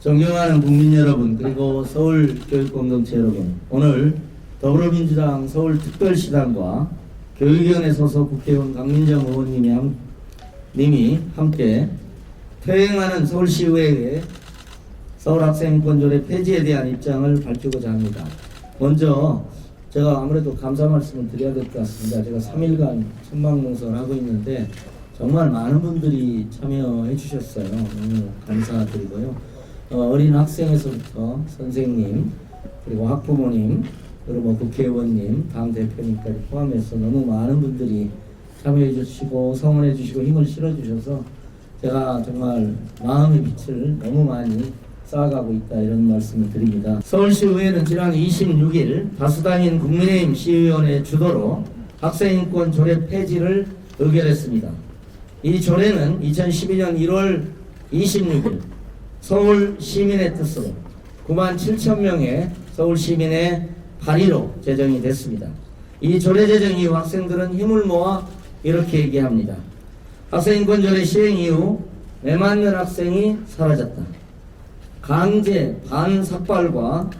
존경하는 국민 여러분 그리고 서울 교육 공동체 여러분 오늘 더불어민주당 서울특별시당과 교육위원회 소속 국회의원 강민정 의원님이 함, 님이 함께 퇴행하는 서울시의회의 서울학생인권조례 폐지에 대한 입장을 밝히고자 합니다. 먼저 제가 아무래도 감사 말씀을 드려야 될 것 같습니다. 제가 3일간 천막농성을 하고 있는데 정말 많은 분들이 참여해 주셨어요. 너무 감사드리고요. 어, 린 학생에서부터 선생님 그리고 학부모님 그리고 뭐 국회의원님 당 대표님까지 포함해서 너무 많은 분들이 참여해 주시고 성원해 주시고 힘을 실어 주셔서 제가 정말 마음의 빛을 너무 많이 쌓아가고 있다 이런 말씀을 드립니다. 서울시 의회는 지난 26일 다수당인 국민의힘 시의원의 주도로 학생인권 조례 폐지를 의결했습니다. 이 조례는 2012년 1월 26일 서울 시민의 뜻으로 9만 7천 명의 서울 시민의 발의로 제정이 됐습니다. 이 조례 제정 이후 학생들은 힘을 모아 이렇게 얘기합니다. 학생인권 조례 시행 이후 애맞는 학생이 사라졌다. 강제 반삭발과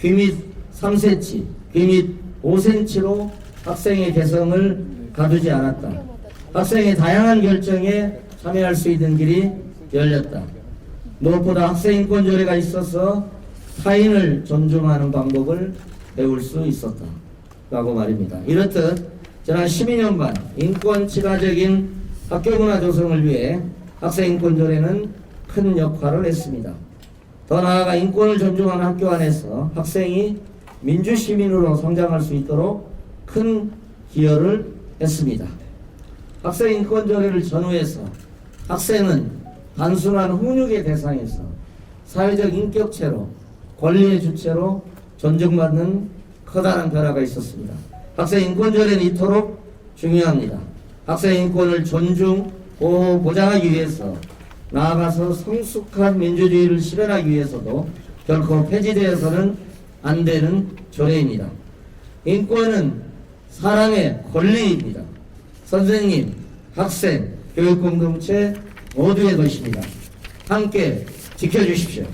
귀밑 3cm, 귀밑 5cm로 학생의 개성을 가두지 않았다. 학생의 다양한 결정에 참여할 수 있는 길이 열렸다. 무엇보다 학생인권 조례가 있어서 타인을 존중하는 방법을 배울 수 있었다. 라고 말입니다. 이렇듯 지난 12년간 인권 친화적인 학교 문화 조성을 위해 학생인권 조례는 큰 역할을 했습니다. 더 나아가 인권을 존중하는 학교 안에서 학생이 민주시민으로 성장할 수 있도록 큰 기여를 했습니다. 학생 인권 조례를 전후해서 학생은 단순한 훈육의 대상에서 사회적 인격체로 권리의 주체로 존중받는 커다란 변화가 있었습니다. 학생 인권 조례는 이토록 중요합니다. 학생 인권을 존중, 보호, 보장하기 위해서 나아가서 성숙한 민주주의를 실현하기 위해서도 결코 폐지되어서는 안 되는 조례입니다. 인권은 사람의 권리입니다. 선생님, 학생, 교육공동체 모두의 것입니다. 함께 지켜주십시오.